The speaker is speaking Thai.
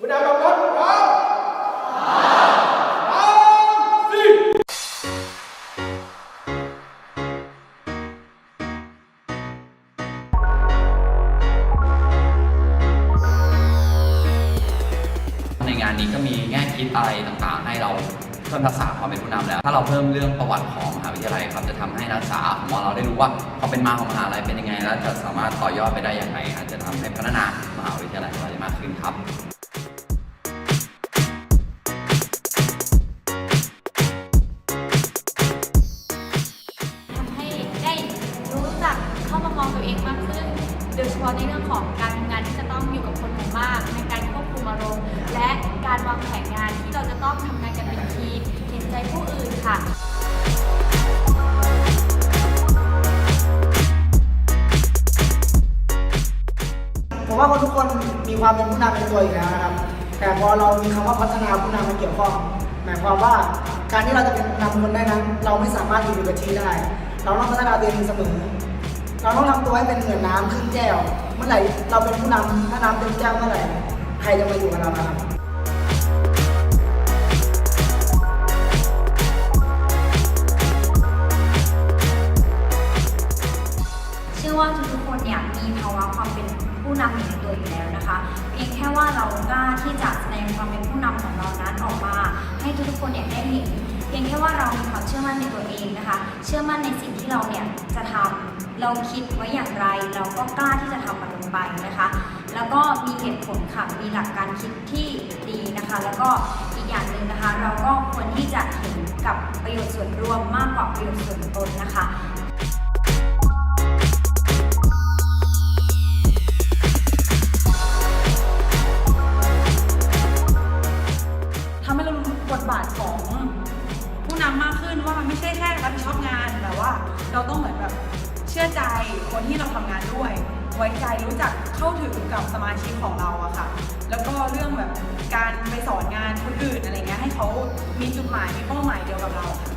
คุณอาบอกรถพร้อมในงานนี้ก็มีแง่คิดอะไรต่างๆ ให้เราเพิ่มทักษะความเป็นผู้นำแล้ว ถ้าเราเพิ่มเรื่องประวัติของมหาวิทยาลัยครับ จะทำให้นักศึกษาของเราได้รู้ว่าความเป็นมาของมหาลัยเป็นยังไง และจะสามารถต่อยอดไปได้อย่างไรอาจจะทำให้พัฒนามหาวิทยาลัยของเราได้มากขึ้นครับ องตัวเองมากขึ้น โดยเฉพาะในเรื่องของการทำงานที่จะต้องอยู่กับคนหมู่มากในการควบคุมอารมณ์และการวางแผนงานที่เราจะต้องทำงานกันเป็นทีมเห็นใจผู้อื่นค่ะผมว่าคนทุกคนมีความเป็นผู้นำในตัวอยู่แล้วนะครับ แต่พอเรามีคำว่าพัฒนาผู้นำมาเกี่ยวข้อง หมายความว่าการที่เราจะเป็นนำคนได้นั้น เราไม่สามารถอยู่กับที่ได้ เราต้องพัฒนาตัวเองเสมอ เราต้องทำตัวให้เป็นเหมือนน้ำครึ่งแก้ว เมื่อไหร่เราเป็นผู้นำถ้าน้ำเต็มแก้วเมื่อไหร่ใครจะมาอยู่กับเราล่ะครับเชื่อว่าทุกๆคนเนี่ยมีภาวะความเป็นผู้นำอยู่ในตัวอยู่แล้วนะคะ เพียงแค่ว่าเรากล้าที่จะแสดงความเป็นผู้นำของเรานั้นออกมา ให้ทุกๆคนเนี่ยได้เห็น เพียงแค่ว่าเรามีความเชื่อมั่นในตัวเองนะคะ เชื่อมั่นในสิ่งที่เราเนี่ยจะทำเราคิดไว้อย่างไร เราก็กล้าที่จะทำมันลงไปนะคะ แล้วก็มีเหตุผลค่ะ มีหลักการคิดที่ดีนะคะ แล้วก็อีกอย่างหนึ่งนะคะ เราก็ควรที่จะเห็นกับประโยชน์ส่วนรวมมากกว่าประโยชน์ส่วนตนนะคะ มันไม่ใช่แค่รับผิดชอบงานแต่ว่า เราต้องเหมือนแบบเชื่อใจคนที่เราทำงานด้วย ไว้ใจรู้จักเข้าถึงกับสมาชิกของเราอะค่ะ แล้วก็เรื่องแบบการไปสอนงานคนอื่นอะไรเงี้ยให้เขามีจุดหมายมีเป้าหมายเดียวกับเราค่ะ